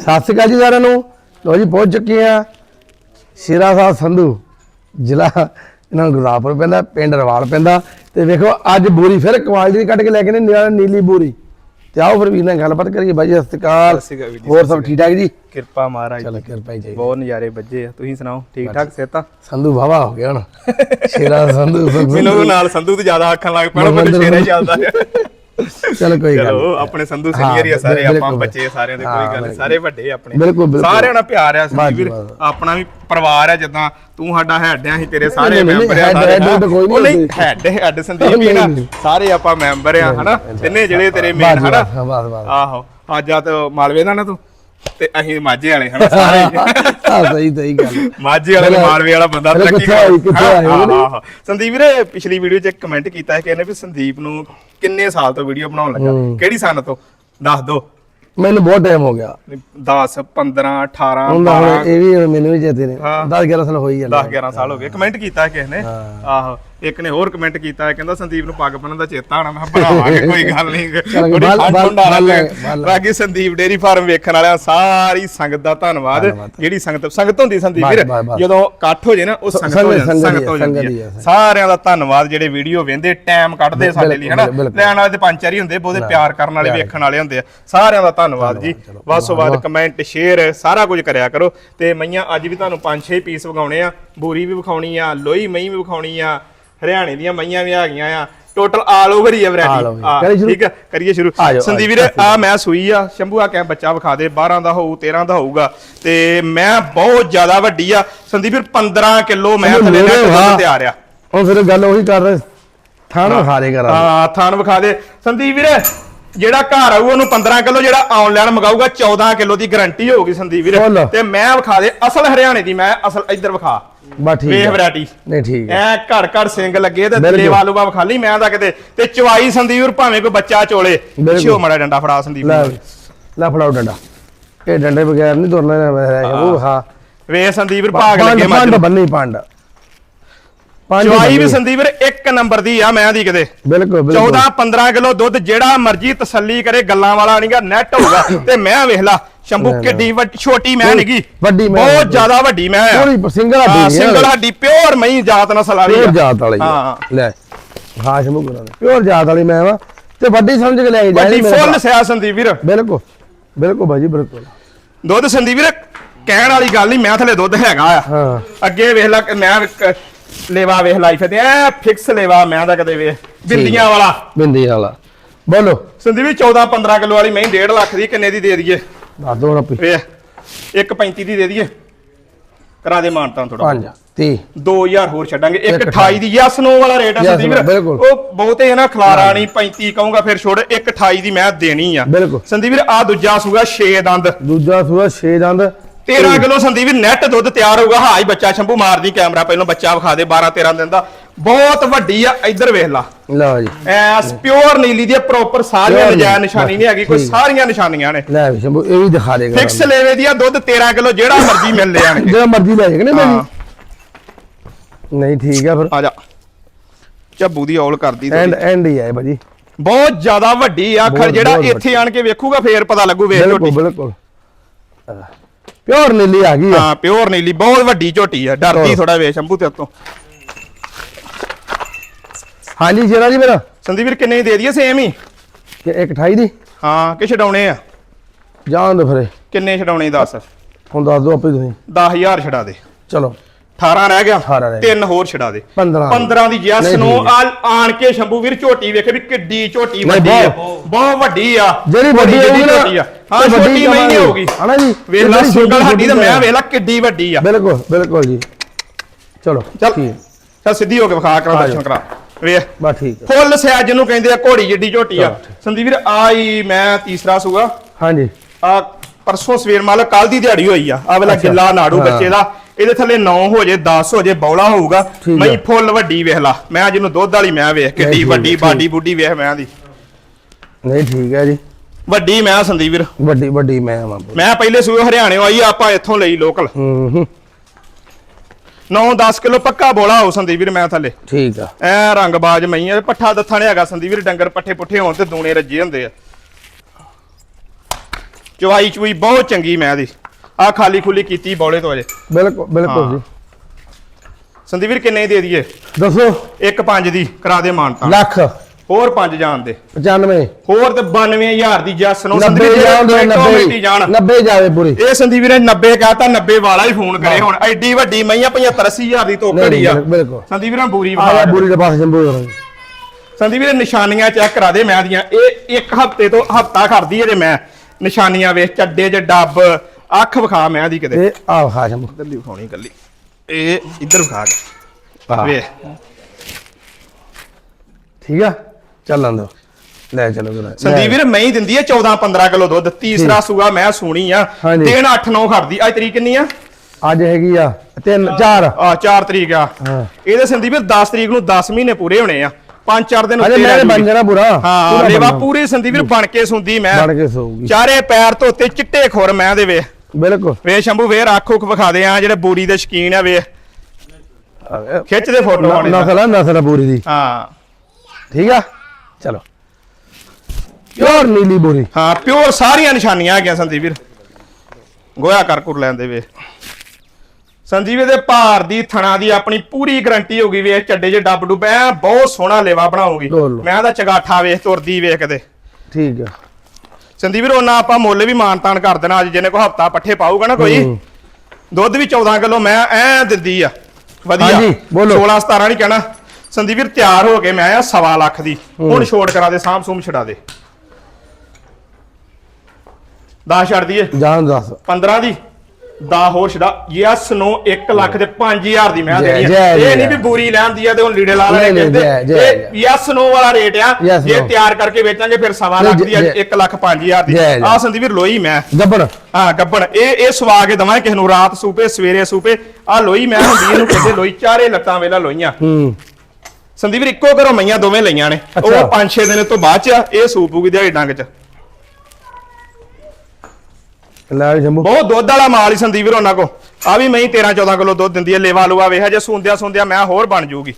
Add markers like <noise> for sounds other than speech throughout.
ਸਤਿ ਸ਼੍ਰੀ ਅਕਾਲ ਜੀ ਸਾਰਿਆਂ ਨੂੰ। ਲੋ ਜੀ ਪਹੁੰਚ ਚੁੱਕੇ ਆ ਸ਼ੇਰਾ ਸਾਹਿਬ ਸੰਧੂ ਜ਼ਿਲ੍ਹਾ ਇਹਨਾਂ ਨੂੰ ਗੁਰਦਾਸਪੁਰ ਪੈਂਦਾ ਪਿੰਡ ਰਵਾਲ ਪੈਂਦਾ। ਤੇ ਵੇਖੋ ਅੱਜ ਬੋਰੀ ਫਿਰ ਕੁਆਲਿਟੀ ਦੀ ਕੱਢ ਕੇ ਲੈ ਕੇ ਨੇ ਨੀਲਾ- ਬੋਰੀ। ਤੇ ਆਓ ਫਿਰ ਵੀਰ ਨਾਲ ਗੱਲਬਾਤ ਕਰੀਏ। ਬਾਈ ਜੀ ਸਤਿ ਸ਼੍ਰੀ ਅਕਾਲ। ਸਤਿ ਸ਼੍ਰੀ ਅਕਾਲ ਵੀਰ ਜੀ, ਹੋਰ ਸਭ ਠੀਕ ਠਾਕ ਜੀ? ਕਿਰਪਾ ਮਹਾਰਾਜ ਚਲੋ। ਕਿਰਪਾ ਹੀ ਚਾਹੀਦੀ। ਬਹੁਤ ਨਜ਼ਾਰੇ ਵੱਜੇ ਆ। ਤੁਸੀਂ ਸੁਣਾਓ ਠੀਕ ਠਾਕ ਸਿਹਤਾਂ ਸੰਧੂ ਵਾਵਾ ਹੋ ਗਿਆ ਹੁਣ। ਸ਼ੇਰਾ ਸੰਧੂ <laughs> ਮੈਨੂੰ ਨਾਲ ਸੰਧੂ ਤੇ ਜ਼ਿਆਦਾ ਆਖਣ ਲੱਗ ਪੈਣਾ ਮੈਨੂੰ ਸ਼ੇਰੇ ਚੱਲਦਾ। ਚਲੋ ਕੋਈ ਗੱਲ ਚਲੋ ਆਪਣੇ ਸੰਧੂ ਸੀਨੀਅਰ ਹੀ ਆ ਸਾਰੇ ਆਪਾਂ। ਬੱਚੇ ਸਾਰਿਆਂ ਦੇ ਕੋਈ ਗੱਲ। ਸਾਰੇ ਵੱਡੇ ਆਪਣੇ ਬਿਲਕੁਲ, ਬਿਲਕੁਲ। ਸਾਰਿਆਂ ਨਾਲ ਪਿਆਰ ਆ ਸੰਦੀਪ ਵੀਰ। ਆਪਣਾ ਵੀ ਪਰਿਵਾਰ ਆ ਜਿੱਦਾਂ ਤੂੰ ਸਾਡਾ ਹੈਡ ਆ ਅਸੀਂ ਤੇਰੇ ਸਾਰੇ ਮੈਂਬਰ ਆ ਸਾਰੇ ਉਹ ਨਹੀਂ। ਹੈਡ ਹੈਡ ਸੰਦੀਪ ਵੀ ਨਾ। ਸਾਰੇ ਆਪਾਂ ਮੈਂਬਰ ਆ ਹਨਾ ਤਿੰਨੇ ਜਿਹੜੇ ਤੇਰੇ ਮੇਨ ਹਨਾ। ਆਹੋ ਅੱਜ ਆ ਤੇ ਮਾਲਵੇ ਦਾ ਨਾ ਤੂੰ ਤੇ ਅਸੀਂ ਮਾਝੇ ਵਾਲੇ ਹਨਾ ਸਾਰੇ। ਹਾਂ ਸਹੀ ਸਹੀ ਗੱਲ। ਮਾਝੇ ਵਾਲੇ ਤੇ ਮਾਲਵੇ ਵਾਲਾ ਬੰਦਾ ਪਹਿਲਾਂ ਤਰੱਕੀ ਕਿੱਥੇ ਆਏ, ਕਿੱਥੇ ਆਏ ਹਾਂ? ਹਾਂ, ਹਾਂ। ਸੰਦੀਪ ਵੀਰੇ ਪਿਛਲੀ ਵੀਡੀਓ 'ਚ ਇੱਕ ਕਮੈਂਟ ਕੀਤਾ ਹੈ ਕਿ ਇਹਨੇ ਵੀ ਸੰਦੀਪ ਨੂੰ ਕਿੰਨੇ ਸਾਲ ਤੋਂ ਵੀਡੀਓ ਬਣਾਉਣ ਲੱਗਾ? ਕਿਹੜੀ ਸਨ ਤੋਂ? ਦੱਸ ਦੋ। ਮੈਨੂੰ ਬਹੁਤ ਟਾਈਮ ਹੋ ਗਿਆ। 10 15 18 ਹੁੰਦਾ 12 ਹੁਣ ਇਹ ਵੀ ਮੈਨੂੰ ਵੀ ਚੇਤੇ ਨੇ। ਹਾਂ। 10 11 ਸਾਲ ਹੋਈ ਜਾਂਦੇ 10 11 ਸਾਲ ਹੋ ਗਏ। ਕਮੈਂਟ ਕੀਤਾ ਹੈ ਕਿਸੇ ਨੇ। ਆਹੋ। ਇੱਕ ਨੇ ਹੋਰ ਕਮੈਂਟ ਕੀਤਾ ਹੈ ਕਹਿੰਦਾ ਸੰਦੀਪ ਨੂੰ ਪੱਗ ਬੰਨਣ ਦਾ ਚੇਤਾ ਆਣਾ ਮੈਂ ਬਣਾਵਾਂਗੇ ਕੋਈ ਗੱਲ ਨਹੀਂ ਥੋੜੀ ਠੰਡ ਠੁੰਡ। ਬੱਲ। ਬਾਕੀ ਸੰਦੀਪ ਡੇਰੀ ਫਾਰਮ ਵੇਖਣ ਵਾਲਿਆਂ ਸਾਰੀ ਸੰਗਤ ਦਾ ਧੰਨਵਾਦ। ਜਿਹੜੀ ਸੰਗਤ ਸੰਗਤ ਹੁੰਦੀ ਸੰਦੀਪ ਵੀਰ। ਜਦੋਂ ਇਕੱਠ ਹੋ ਜੇ ਨਾ ਉਹ ਸੰਗਤ ਹੋ ਜਾਂਦੀ ਸੰਗਤ ਹੋ ਜਾਂਦੀ ਹੀ। ਸਾਰਿਆਂ ਦਾ ਧੰਨਵਾਦ ਜਿਹੜੇ ਵੀਡੀਓ ਵੇਂਦੇ ਟਾਈਮ ਕੱਢਦੇ ਸਾਡੇ ਲਈ ਹਨਾ। ਲੈਣ ਵਾਲੇ ਤੇ ਪੰਜ ਚਾਰ ਹੀ ਹੁੰਦੇ ਬਹੁਤੇ ਪਿਆਰ ਕਰਨ ਵਾਲੇ ਵੇਖਣ ਵਾਲੇ ਹੁੰਦੇ ਆ ਸਾਰਿਆਂ ਦਾ ਧੰਨਵਾਦ ਜੀ ਤੋਂ ਵੱਧ ਕਮੈਂਟ ਸ਼ੇਅਰ ਸਾਰਾ ਕੁਝ ਕਰਿਆ ਕਰੋ ਤੇ ਮਈਆਂ ਅੱਜ ਵੀ ਤੁਹਾਨੂੰ 5-6 ਪੀਸ ਵਿਖਾਉਣੇ ਆ ਬੂਰੀ ਵੀ ਵਿਖਾਉਣੀ ਆ ਲੋਈ ਮਈ ਵੀ ਵਿਖਾਉਣੀ ਆ ਹਰਿਆਣੇ ਦੀਆਂ ਮਈਆਂ ਵੀ ਆ ਗਈਆਂ ਆ। ਟੋਟਲ ਆਲ ਓਵਰ ਹੀ ਆ All over। ਵੈਰਾਈਟੀ ਕਰੀਏ? ਠੀਕ ਆ ਕਰੀਏ ਸ਼ੁਰੂ। ਸੰਦੀਪ ਵੀਰੇ ਆ ਮੈਂ ਸੂਈ ਆ। ਸ਼ੰਭੂ ਆ ਕਹਿ ਬੱਚਾ ਵਿਖਾ ਦੇ 12 ਦਾ ਹੋਊ 13 ਦਾ ਹੋਊਗਾ। ਤੇ ਮੈਂ ਬਹੁਤ ਜ਼ਿਆਦਾ ਵੱਡੀ ਆ। ਸੰਦੀਪ ਵੀਰ 15 ਕਿਲੋ ਮੈਂ ਥੱਲੇ ਵੀਰੇ, ਨੈਟ ਤਿਆਰ ਆ। ਹੁਣ ਫਿਰ ਗੱਲ ਉਹੀ ਕਰ ਰਹੇ। ਥਾਣਾ ਹਾਰੇ ਕਰਾਂ ਹਾਂ ਥਾਨ ਵਿਖਾ ਦੇ। ਸੰਦੀਪ ਵੀਰੇ ਜਿਹੜਾ ਘਰ ਆਊ ਉਹਨੂੰ 15 ਕਿਲੋ ਜਿਹੜਾ ਆਨਲਾਈਨ ਮੰਗਾਊਗਾ 14 ਕਿਲੋ ਦੀ ਗਾਰੰਟੀ ਹੋਊਗੀ ਸੰਦੀਪ ਵੀਰੇ। ਤੇ ਮੈਂ ਵਿਖਾ ਦੇ ਅਸਲ ਹਰਿਆਣੇ ਦੀ ਮੈਂ ਅਸਲ ਇੱਧਰ ਵਿਖਾ। ਬਸ ਠੀਕ ਵੇਖ ਵੈਰਾਈਟੀ ਨਹੀਂ ਠੀਕ ਐ ਘੜ ਘੜ ਸਿੰਘ ਲੱਗੇ ਤੇ ਬਿਲਕੁਲ। ਲੇਵਾ ਲੂਵਾ ਵਿਖਾਲੀ ਮੈਂ ਤਾਂ ਕਿਤੇ। ਤੇ ਚਵਾਈ ਸੰਦੀਪ ਵੀਰ ਭਾਵੇਂ ਕੋਈ ਬੱਚਾ ਚੋਲੇ। ਪਿੱਛੇ ਮੜਾ ਡੰਡਾ ਫੜਾ ਸੰਦੀਪ ਲੈ ਫੜਾਓ ਡੰਡਾ। ਇਹ ਡੰਡੇ ਬਗੈਰ ਨਹੀਂ ਤੁਰਨਾ ਉਹ ਹਾਂ ਵੇ ਸੰਦੀਪ ਵੀਰ ਭਾਗ ਲੱਗੇ ਮੱਝ ਪੰਡ। ਬੰਨੀ ਪੰਡ ਚਵਾਈ ਵੀ। ਸੰਦੀਪ ਵੀਰ ਇੱਕ ਨੰਬਰ ਦੀ ਆ ਮੈਂ ਦੀ ਕਿਤੇ। ਬਿਲਕੁਲ ਬਿਲਕੁਲ। 14 15 ਕਿਲੋ ਦੁੱਧ ਜਿਹੜਾ ਮਰਜ਼ੀ ਤਸੱਲੀ ਕਰੇ ਗੱਲਾਂ ਵਾਲਾ ਨਹੀਂਗਾ ਨੈਟ ਹੋਊਗਾ। <coughs> ਤੇ ਮੈਂ ਵੇਖ ਲਾ ਸ਼ੰਭੂ। ਕਿੱਡੀ ਵੱਡੀ ਛੋਟੀ ਮੈਂ ਨਹੀਂਗੀ। ਵੱਡੀ ਮੈਂ ਬਹੁਤ। ਜ਼ਿਆਦਾ ਵੱਡੀ ਮੈਂ ਆ। ਪੂਰੀ ਸਿੰਗਲ ਹੱਡੀ ਨਹੀਂ ਸਿੰਗਲ ਹੱਡੀ ਪਿਓਰ ਮਈ ਜਾਤ ਨਸਲ ਵਾਲੀ ਪਿਓਰ। ਜਾਤ ਵਾਲੀ ਹਾਂ। ਲੈ ਹਾਂ ਸ਼ਮੂ ਕਰਾਂ ਪਿਓਰ ਜਾਤ ਵਾਲੀ ਮੈਂ ਵਾ। ਤੇ ਵੱਡੀ ਸਮਝ ਕੇ ਲੈ ਕੇ ਵੱਡੀ ਫੁੱਲ। ਸਿਆ ਸੰਦੀਪ ਵੀਰ। ਬਿਲਕੁਲ ਬਿਲਕੁਲ ਭਾਜੀ ਬਿਲਕੁਲ। ਦੁੱਧ ਸੰਦੀਪ ਵੀਰ ਕਹਿਣ ਵਾਲੀ ਗੱਲ ਨਹੀਂ ਮੈਂ ਥਲੇ ਦੁੱਧ ਹੈਗਾ ਆ। ਹਾਂ। ਅੱਗੇ ਵੇਖ ਲੈ ਮੈਂ ਲੇਵਾ ਵੇਖ ਲਾਈਫ ਤੇ ਐ ਫਿਕਸ ਲੇਵਾ ਮੈਂ ਤਾਂ ਕਦੇ ਵੇਖ ਬਿੰਦੀਆਂ ਵਾਲਾ। ਬਿੰਦੀ ਵਾਲਾ। ਬੋਲੋ। ਸੰਦੀਪ ਵੀਰ 14 15 ਕਿਲੋ ਵਾਲੀ ਮੈਂ 1.5 ਲੱਖ ਦੀ ਕਿੰਨੇ ਦੀ ਦੇ ਦਈਏ? ਦੱਸ ਦੋ ਰੱਪੀ ਵੇ 1.35 ਦੀ ਦੇ ਦਈਏ? ਕਰਾ ਦੇ ਮਾਨਤਾ ਥੋੜਾ 5 30 2000 ਹੋਰ ਛੱਡਾਂਗੇ। ਇੱਕ 128 ਦੀ ਯੈਸ ਨੋ ਵਾਲਾ ਰੇਟ ਆ ਸੰਦੀਪ। ਉਹ ਬਹੁਤੇ ਨਾ ਖਲਾਰਾ ਨਹੀਂ 35 ਕਹੂੰਗਾ ਫਿਰ ਛੋੜ 128 ਦੀ ਮੈਂ ਦੇਣੀ ਆ। ਸੰਦੀਪ ਵੀਰ ਆ ਦੂਜਾ ਸੂਗਾ 6 ਦੰਦ। ਦੂਜਾ ਸੂਆ 6 ਦੰਦ। 13 ਕਿਲੋ ਸੰਦੀਪ ਨੈਟ ਦੁੱਧ ਤਿਆਰ ਹੋਊਗਾ। ਹਾਈ ਬੱਚਾ ਸ਼ੰਭੂ ਮਾਰਦੀ ਕੈਮਰਾ ਪਹਿਲਾਂ ਬੱਚਾ ਵਿਖਾ ਦੇ 12 13 ਦਿਨ ਦਾ। ਬਹੁਤ ਵੱਡੀ ਆ ਇੱਧਰ ਵੇਖ ਲਾ। ਲਓ ਜੀ। ਐਸ ਪਿਓਰ ਨੀਲੀ ਦੀ ਪ੍ਰੋਪਰ ਸਾਰੀਆਂ ਨਜਾਇਜ਼ ਨਿਸ਼ਾਨੀ ਨਹੀਂ ਹੈਗੀ ਕੋਈ। ਸਾਰੀਆਂ ਨਿਸ਼ਾਨੀਆਂ ਨੇ। ਲੈ ਵੀ ਸ਼ੰਭੂ ਇਹ ਵੀ ਦਿਖਾ ਦੇਗਾ ਫਿਕਸ ਲੈਵੇ ਦੀ ਆ ਦੁੱਧ 13 ਕਿਲੋ ਜਿਹੜਾ ਮਰਜ਼ੀ ਮਿਲ ਲਿਆਣਗੇ ਜਿਹੜਾ ਮਰਜ਼ੀ ਲੈ ਜਾਗੇ ਨਾ ਨਹੀਂ ਠੀਕ ਆ ਫਿਰ। ਆ ਜਾ। ਝੱਬੂ ਦੀ ਔਲ ਕਰਦੀ ਐਂਡ। ਐਂਡ ਹੀ ਆਏ ਭਾਜੀ। ਬਹੁਤ ਜ਼ਿਆਦਾ ਵੱਡੀ ਆ ਬਹੁਤ- ਖਰ ਜਿਹੜਾ ਇੱਥੇ ਆਣ ਕੇ ਵੇਖੂਗਾ ਫੇਰ ਪਤਾ ਲੱਗੂ ਵੇਖ ਬਿਲਕੁਲ ਬਿਲਕੁਲ। ਪਿਓਰ ਨੀਲੀ ਆ ਗਈ ਆ। ਹਾਂ ਪਿਓਰ ਨੀਲੀ ਬਹੁਤ ਵੱਡੀ ਝੋਟੀ ਆ ਡਰਦੀ। ਥੋੜਾ ਵੇ ਸ਼ੰਭੂ ਤੇ ਤੋਂ ਹਾਂਜੀ ਸ਼ੇਰਾ ਜੀ ਮੇਰਾ ਸੰਦੀਪ ਵੀਰ ਕਿੰਨੇ ਦੀ ਦੇ ਦਈਏ? ਸੇਮ ਹੀ। ਕਿ 128 ਦੀ? ਹਾਂ ਕਿ ਛਡਾਉਣੇ ਆ? ਜਾਣ ਦੋ ਫਿਰੇ ਕਿੰਨੇ ਛਡਾਉਣੇ ਦੱਸ। ਹੁਣ ਦੱਸ ਦੋ ਆਪੇ ਤੁਸੀਂ। 10000 ਛਡਾ ਦੇ। ਚਲੋ। 18 ਰਹਿ ਗਿਆ। 18 ਰਹਿ ਗਿਆ। ਤਿੰਨ ਹੋਰ ਛਡਾ ਦੇ। 15 15 ਦੀ ਜੈਸ ਨਹੀਂ, ਨੂੰ ਠੀਕ ਆ- ਆਣ ਕੇ ਸ਼ੰਭੂ ਵੀਰ ਝੋਟੀ ਵੇਖੇ ਵੀ ਕਿੱਡੀ ਝੋਟੀ ਨਹੀਂ, ਵੱਡੀ ਆ। ਬਹੁਤ। ਬਹੁਤ ਵੱਡੀ ਆ। ਜਿਹੜੀ ਵੱਡੀ ਹੋਊਗੀ ਨਾ, ਝੋਟੀ ਆ। ਹਾਂ ਤੇ ਵੱਡੀ ਛੋਟੀ ਕਮਾਂਗੇ। ਹੋਊਗੀ। ਹਨਾ ਜੀ? ਵੇਖ ਲਾ ਜਿਹੜੀ ਸਿੰਗਲ ਹੱਡੀ ਤਾਂ ਮੈਂ ਵੇਖ ਲਾ ਕਿੱਡੀ ਵੱਡੀ ਆ। ਬਿਲਕੁਲ ਬਿਲਕੁਲ ਜੀ। ਚਲੋ ਚੱਲ। ਠੀਕ ਚੱਲ ਸਿੱਧੀ ਹੋ ਕੇ ਵਿਖਾ ਕਰਾ ਦਰਸ਼ਨ। ਕਰਾ। ਵੇਖ। ਬਸ ਠੀਕ ਹੈ। ਫੁੱਲ ਸਿਆ ਜਿਹਨੂੰ ਕਹਿੰਦੇ ਆ ਘੋੜੀ ਜਿੱਡੀ ਝੋਟੀ ਆ। ਚਲੋ, ਸੰਦੀਪ ਵੀਰ ਆਈ ਮੈਂ ਤੀਸਰਾ ਸੂਗਾ ਹਾਂਜੀ। ਆ ਪਰਸੋਂ ਸਵੇਰ ਮਾਲ ਕੱਲ ਦੀ ਦਿਹਾੜੀ ਹੋਈ ਆ। ਆ ਵੇਲਾ ਅੱਛਾ। ਗਿੱਲਾ ਨਾੜੂ ਹਾਂ। ਬੱਚੇ ਦਾ। ਇਹਦੇ ਥੱਲੇ 9 ਹੋ ਜੇ 10 ਹੋ ਜੇ ਬੌਲਾ ਹੋਊਗਾ। ਮੈਂ ਆ। ਫੁੱਲ ਵੱਡੀ ਵੇਖ ਲਾ। ਮੈਂ ਜਿਹਨੂੰ ਦੁੱਧ ਵਾਲੀ ਮੈਂ ਵੇਖ ਕਿੱਡੀ ਵੱਡੀ। ਬਾਡੀ ਬੁੱਡੀ ਵੇਖ ਮੈਂ ਦੀ ਨਹੀਂ ਠੀਕ ਹੈ ਜੀ। ਵੱਡੀ ਮੈਂ ਸੰਦੀਪ ਵੀਰ। ਵੱਡੀ ਵੱਡੀ ਮੈਂ ਆਵਾਂ ਮੈਂ ਪਹਿਲੇ ਸੂਏ ਹਰਿਆਣੇ ਆਈ ਆਪਾਂ ਇੱਥੋਂ ਲਈ ਲੋਕਲ। ਹੂੰ ਹੂੰ। 9-10 ਕਿਲੋ ਪੱਕਾ ਬੋਲਾ ਹੋ ਸੰਦੀਪ ਵੀਰ ਮੈਂ ਥੱਲੇ। ਠੀਕ ਆ। ਐ ਰੰਗਬਾਜ ਮਈਆਂ ਪੱਠਾ ਦੱਥਾ ਨੇ ਹੈਗਾ ਸੰਦੀਪ ਵੀਰ ਡੰਗਰ ਪੱਠੇ ਪੁੱਠੇ ਹੋਣ ਤੇ ਦੂਣੇ ਰੱਜੇ ਹੁੰਦੇ ਆ। ਚਵਾਈ ਚੁਈ ਬਹੁਤ ਚੰਗੀ ਮੈਂ ਦੀ ਆ ਖਾਲੀ ਖੁੱਲੀ ਕੀਤੀ ਬੌਲੇ ਤੋਂ ਅਜੇ ਬਿਲਕੁਲ ਬਿਲਕੁਲ ਜੀ। ਸੰਦੀਪ ਵੀਰ ਕਿੰਨੇ ਦੀ ਦਈਏ? ਦੱਸੋ। ਇੱਕ ਪੰਜ ਦੀ ਕਰਾ ਦੇ ਮਾਨਤਾ ਲੱਖ। ਹੋਰ ਪੰਜ ਜਾਣ ਦੇ। 95 ਹੋਰ ਤੇ 92000 ਦੀ ਜੱਸ ਨੂੰ। 90 ਸੰਦੀਪ ਜਾਣ ਵੀਰ ਦੋ ਮਿੱਟੀ ਜਾਣ। 90 90 ਜਾਵੇ ਪੂਰੀ। ਇਹ ਸੰਦੀਪ ਵੀਰੇ 90 ਕਹਤਾ 90 ਵਾਲਾ ਹੀ ਫੋਨ ਕਰੇ ਹੁਣ। ਐਡੀ ਵੱਡੀ ਮਈਆਂ 75 80000 ਦੀ ਤੋਕੜੀ ਆ। ਬਿਲਕੁਲ। ਸੰਦੀਪ ਵੀਰਾਂ ਬੂਰੀ ਵਿਖਾ ਬੁਰੀ ਦੇ ਪਾਸ ਜੰਬੂ ਕਰਾਂਗੇ ਸੰਦੀਪ ਵੀਰੇ ਨਿਸ਼ਾਨੀਆਂ ਚੈੱਕ ਕਰਾ ਦੇ ਮੈਂ ਦੀਆਂ। ਇਹ ਇੱਕ ਹਫ਼ਤੇ ਤੋਂ ਹਫਤਾ ਖੜਦੀ ਹੈ ਜੇ ਮੈਂ। ਨਿਸ਼ਾਨੀਆਂ ਵੇਖ ਚੱਡੇ 'ਚ ਡੱਬ ਅੱਖ ਵਿਖਾ ਮੈਂ ਦੀ ਕਿਤੇ। ਇਹ ਆ ਖਾ ਜੰਬੂ ਇਧਰਲੀ ਵਿਖਾਉਣੀ ਕੱਲੀ ਇਹ ਇੱਧਰ ਵਿਖਾ ਕੇ। ਵੇਖ। ਠੀਕ ਆ? ਚੱਲਣ ਦੋ ਲੈ ਚਲੋ ਜਰਾ ਸੰਦੀਪ ਵੀਰ ਮੈਂ ਹੀ ਦਿੰਦੀ ਹੈ 14 15 ਕਿਲੋ ਦੁੱਧ। ਤੀਸਰਾ ਸੂਆ ਮੈਂ ਸੂਣੀ ਆ। ਦਿਨ 8 9 ਖੜਦੀ। ਅੱਜ ਤਰੀਕ ਕਿੰਨੀ ਆ? ਅੱਜ ਹੈਗੀ ਆ। ਤਿੰਨ ਚਾਰ। ਆ 4 ਤਰੀਕ ਆ। ਇਹਦੇ ਸੰਦੀਪ ਵੀਰ 10 ਤਰੀਕ ਨੂੰ 10 ਮਹੀਨੇ ਪੂਰੇ ਹੋਣੇ ਆ। 5-4 ਦਿਨ ਅਜੇ ਉੱਤੇ ਮੈਂ ਬਣ। ਜਾਣਾ ਪੂਰਾ। ਹਾਂ ਲੇਵਾ। ਪੂਰੀ ਸੰਦੀਪ ਵੀਰ ਬਣ ਕੇ ਸੁੰਦੀ ਮੈਂ। ਬਣ ਕੇ ਸੋਊਗੀ ਚਾਰੇ ਪੈਰ ਧੋਤੇ ਚਿੱਟੇ ਖੁਰ ਮੈਂ ਦੇ ਵੇ। ਬਿਲਕੁਲ। ਵੇ ਸ਼ੰਭੂ ਵੇਰ ਅੱਖ ਉੱਖ ਵਿਖਾ ਦੇ ਆ ਜਿਹੜੇ ਬੋਰੀ ਦੇ ਸ਼ਕੀਨ ਆ ਵੇ। ਖਿੱਚ ਦੇ ਫੋਟੋ ਆਉਣੀ ਨਸਲ ਆ ਨਸਲ ਆ ਪੂਰੀ ਦੀ। ਹਾਂ। ਠੀਕ ਆ? ਚਲੋ। ਪਿਓਰ ਨੀਲੀ ਬੋਰੀ। ਹਾਂ ਪਿਓਰ ਸਾਰੀਆਂ ਨਿਸ਼ਾਨੀਆਂ ਆ ਗਈਆਂ ਸੰਦੀਪ ਵੀਰ। ਗੋਇਆ ਕਰ ਕੁਰ ਲੈਂਦੇ ਵੇ। ਸੰਦੀਪ ਦੇ ਭਾਰ ਦੀ ਥਣਾ ਦੀ ਆਪਣੀ ਪੂਰੀ ਗਰੰਟੀ ਹੋ ਗਈ ਵੇ ਚੱਡੇ 'ਚ ਡੱਬ ਡੁੱਬ ਐ ਬਹੁਤ ਸੋਹਣਾ ਲੇਵਾ ਬਣਾਉਗੀ। ਲਓ। ਮੈਂ ਤਾਂ ਚਗਾਠਾ ਵੇਖ ਤੁਰਦੀ ਵੇਖ ਕਿਤੇ। ਠੀਕ ਆ। ਸੰਦੀਪ ਵੀਰ ਉਹਨਾਂ ਆਪਾਂ ਮੁੱਲ ਵੀ ਮਾਨਤਾਨ ਕਰ ਦੇਣਾ ਅੱਜ ਜਿਹਨੇ ਕੋ ਹਫਤਾ ਪੱਠੇ ਪਾਊਗਾ ਨਾ ਕੋਈ। ਦੁੱਧ ਵੀ 14 ਕਿਲੋ ਮੈਂ ਐ ਦਿੰਦੀ ਆ। ਵਧੀਆ। ਹਾਂਜੀ, ਬੋਲੋ। 16 17 ਨਹੀਂ ਕਹਿਣਾ। ਸੰਦੀਪ ਵੀਰ ਤਿਆਰ ਹੋ ਕੇ ਮੈਂ ਆ ਸਵਾ ਲੱਖ ਦੀ। ਹੁਣ ਛੋਟ ਕਰਾ ਦੇ ਸਾਂਭ ਸੂਮ ਛਡਾ ਦੇ। 10 ਛੱਡ ਦਈਏ। ਜਾਨ ਦੱਸ। 15 ਦੀ। 10 ਹੋਰ ਛਡਾ ਯੈਸ ਨੋ 1 ਲੱਖ ਦੇ 5000 ਦੀ ਮੈਂ ਦੇਣੀ ਜੈ, ਇਹ। ਨਹੀਂ ਵੀ ਬੂਰੀ ਲੈਂਦੀ ਆ ਤੇ ਹੁਣ ਲੀੜੇ ਲਾ ਲੈ ਕਹਿੰਦੇ। ਇਹ ਯੈਸ ਨੋ ਵਾਲਾ ਰੇਟ ਆ। ਜੇ। ਤਿਆਰ ਕਰਕੇ ਵੇਚਾਂਗੇ ਫਿਰ ਸਵਾ ਲੱਖ ਦੀ ਜੈ। 1 ਲੱਖ 5000 ਦੀ। ਆ ਸੰਦੀਪ ਲੋਈ ਮੈਂ। ਗੱਬੜ। ਹਾਂ ਗੱਬਣ ਇਹ ਇਹ ਸਵਾ ਕੇ ਦਵਾਂ ਕਿਸੇ ਨੂੰ ਰਾਤ ਸੂਪੇ ਸਵੇਰੇ ਸੂਪੇ। ਆ ਲੋਈ ਮੈਂ ਹੁੰਦੀ ਇਹਨੂੰ ਕਹਿੰਦੇ ਲੋਈ ਚਾਰੇ ਲੱਤਾਂ ਵੇਲਾ ਲੋਈਆਂ। ਹੂੰ। ਸੰਦੀਪ ਇੱਕੋ ਘਰੋਂ ਮਈਆਂ ਦੋਵੇਂ ਲਈਆਂ ਨੇ। ਉਹ ਅੱਛਾ। 5-6 ਦਿਨ ਤੋਂ ਬਾਅਦ ਚ ਇਹ ਸੂਪੂਗੀ ਦਿਹਾੜੀ ਡੰਗ ਚ। ਲੈ ਜੰਬੂ ਬਹੁਤ ਦੁੱਧ ਵਾਲਾ ਮਾਲ ਹੀ ਸੰਦੀਪ ਵੀਰ ਉਹਨਾਂ ਕੋ ਆ ਵੀ ਮਈ 13-14 ਕਿਲੋ ਦੁੱਧ ਦਿੰਦੀ ਹੈ ਲੇਵਾ ਲੂਆ ਵੇਖ ਜੇ ਸੁੰਦਿਆ ਸੁੰਦਿਆ ਮੈਂ ਹੋਰ ਬਣ ਜੂਗੀ।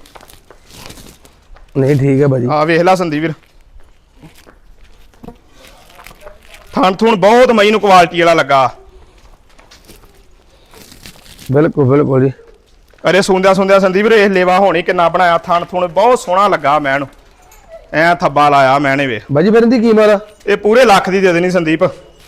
ਨਹੀਂ ਠੀਕ ਹੈ ਭਾਜੀ। ਆ ਵੇਖ ਲੈ ਸੰਦੀਪ ਵੀਰ। ਥਣ ਥੁਣ ਬਹੁਤ ਮਈ ਨੂੰ ਕੁਆਲਿਟੀ ਵਾਲਾ ਲੱਗਾ। ਬਿਲਕੁਲ ਬਿਲਕੁਲ ਜੀ। ਅਰੇ ਸੁੰਦਿਆ ਸੁੰਦਿਆ ਸੰਦੀਪ ਵੀਰ ਇਹ ਲੇਵਾ ਹੋਣੀ ਕਿੰਨਾ ਬਣਾਇਆ ਥਣ ਥੁਣ ਬਹੁਤ ਸੋਹਣਾ ਲੱਗਾ ਮੈਂ ਨੂੰ। ਐ ਥੱਬਾ ਲਾਇਆ ਮੈਨੇ ਵੇ ਭਾਜੀ ਫਿਰ ਇਹਦੀ ਕੀਮਤ? ਇਹ ਪੂਰੇ ਲੱਖ ਦੀ ਦੇ ਦੇਣੀ ਸੰਦੀਪ।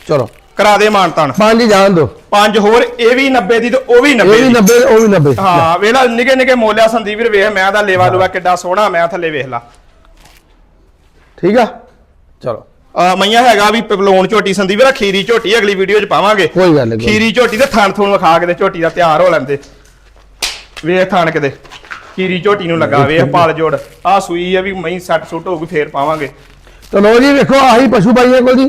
ਚਲੋ। ਕਰਾ ਦੇ ਮਾਨਤਾਨ ਪੰਜ ਜਾਣ ਦੋ। ਪੰਜ ਹੋਰ ਇਹ ਵੀ 90 ਦੀ ਤੇ ਉਹ ਵੀ 90 ਇਹ ਵੀ ਦੀ। 90 ਉਹ ਵੀ 90 ਹਾਂ ਵੇਲਾ ਨਿਕੇ ਨਿਕੇ ਮੋਲਿਆ ਸੰਦੀਪ ਵੀਰ ਵੇਖ ਮੈਂ ਦਾ ਲੇਵਾ ਲੂਆ ਕਿੱਡਾ ਸੋਹਣਾ ਮੈਂ ਥੱਲੇ ਵੇਖ ਲਾ। ਠੀਕ ਆ? ਚਲੋ। ਆ ਮਈਆਂ ਹੈਗਾ ਵੀ ਪਵਲੋਨ ਝੋਟੀ ਸੰਦੀਪ ਵੀਰ ਖੀਰੀ ਝੋਟੀ ਅਗਲੀ ਵੀਡੀਓ 'ਚ ਪਾਵਾਂਗੇ। ਕੋਈ ਗੱਲ ਨਹੀਂ ਖੀਰੀ ਝੋਟੀ ਤੇ ਥਣ ਥਣ ਵਿਖਾ ਕੇ ਤੇ ਝੋਟੀ ਦਾ ਤਿਆਰ ਹੋ ਲੈਂਦੇ। ਵੇਖ ਥਣ ਕਿਤੇ। ਖੀਰੀ ਝੋਟੀ ਨੂੰ ਲੱਗਾ ਵੇਖ ਪਾਲ ਜੋੜ। ਆ ਸੂਈ ਆ ਵੀ ਮਈ ਸੱਟ ਸੁੱਟ ਹੋਊਗੀ ਫੇਰ ਪਾਵਾਂਗੇ। ਤੇ ਲੋ ਜੀ ਵੇਖੋ ਆਹੀ ਪਸ਼ੂ ਬਾਈਆਂ ਕੋਲ ਜੀ।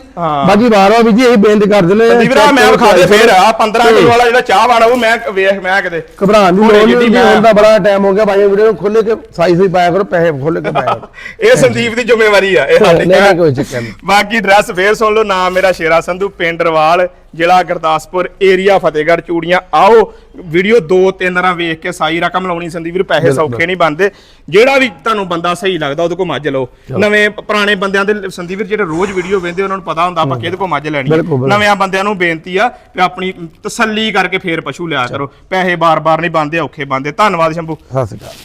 ਬਾਕੀ ਵਾਰ ਵਾਰ ਵੀ ਜੀ ਇਹ ਬੇਨਤੀ ਕਰ ਦਿੰਦੇ ਆ, ਵੀਰ ਮੈਂ ਵਿਖਾ ਦੇ ਫੇਰ। ਆ 15 ਤੇ ਕਿਲੋ ਵਾਲਾ ਜਿਹੜਾ ਚਾਹ ਵਾਲਾ ਉਹ ਮੈਂ ਵੇਖ ਮੈਂ ਕਿਤੇ ਘਬਰਾਉਣ ਦੀ ਲੋੜ ਨਹੀਂ ਮੈਂ- ਹੁੰਦਾ ਬੜਾ ਟਾਈਮ ਹੋ ਗਿਆ ਬਾਈਆਂ ਵੀਡੀਓ ਨੂੰ ਖੋਲੇ ਕੇ ਸਾਈ ਸੂਈ ਪਾਇਆ ਕਰੋ ਪੈਸੇ ਖੋਲੇ ਕੇ ਪਾਇਆ <laughs> ਇਹ ਸੰਦੀਪ ਦੀ ਜ਼ਿੰਮੇਵਾਰੀ ਆ ਇਹ ਸਾਡੀ ਨਹੀਂ ਨਹੀਂ ਕੋਈ ਚੱਕਰ ਨਹੀਂ ਬਾਕੀ ਐਡਰੈਸ ਫੇਰ ਸੁਣ ਲਓ ਨਾਮ ਮੇਰਾ ਸ਼ੇਰਾ ਸੰਧੂ ਪਿੰਡ ਰਵਾਲ। ਜ਼ਿਲ੍ਹਾ ਗੁਰਦਾਸਪੁਰ ਏਰੀਆ ਫਤਿਹਗੜ੍ਹ ਚੂੜੀਆਂ। ਆਓ ਵੀਡੀਓ ਦੋ ਤਿੰਨ ਰਾਂ ਵੇਖ ਕੇ ਸਾਈ ਰਕਮ ਲਾਉਣੀ ਸੰਦੀਪ ਵੀਰ ਪੈਸੇ ਸੌਖੇ ਨਹੀਂ ਬਣਦੇ। ਜਿਹੜਾ ਵੀ ਤੁਹਾਨੂੰ ਬੰਦਾ ਸਹੀ ਲੱਗਦਾ ਉਹਦੇ ਕੋਲ ਮੱਝ ਲਓ। ਨਵੇਂ ਪੁਰਾਣੇ ਬੰਦਿਆਂ ਦੇ ਸੰਦੀਪ ਵੀਰ ਜਿਹੜੇ ਰੋਜ਼ ਵੀਡੀਓ ਵੇਖਦੇ ਉਹਨਾਂ ਨੂੰ ਪਤਾ ਹੁੰਦਾ ਆਪਾਂ ਕਿਹਦੇ ਕੋਲ ਮੱਝ ਲੈਣੀ। ਨਵਿਆਂ ਬੰਦਿਆਂ ਨੂੰ ਬੇਨਤੀ ਆ ਕਿ ਆਪਣੀ ਤਸੱਲੀ ਕਰਕੇ ਫੇਰ ਪਸ਼ੂ ਲਿਆ ਕਰੋ। ਪੈਸੇ ਬਾਰ-ਬਾਰ ਨਹੀਂ ਬੰਦੇ ਔਖੇ ਬੰਦੇ ਧੰਨਵਾਦ ਸ਼ੰਭੂ। ਸਤਿ ਸ਼੍ਰੀ ਅਕਾਲ।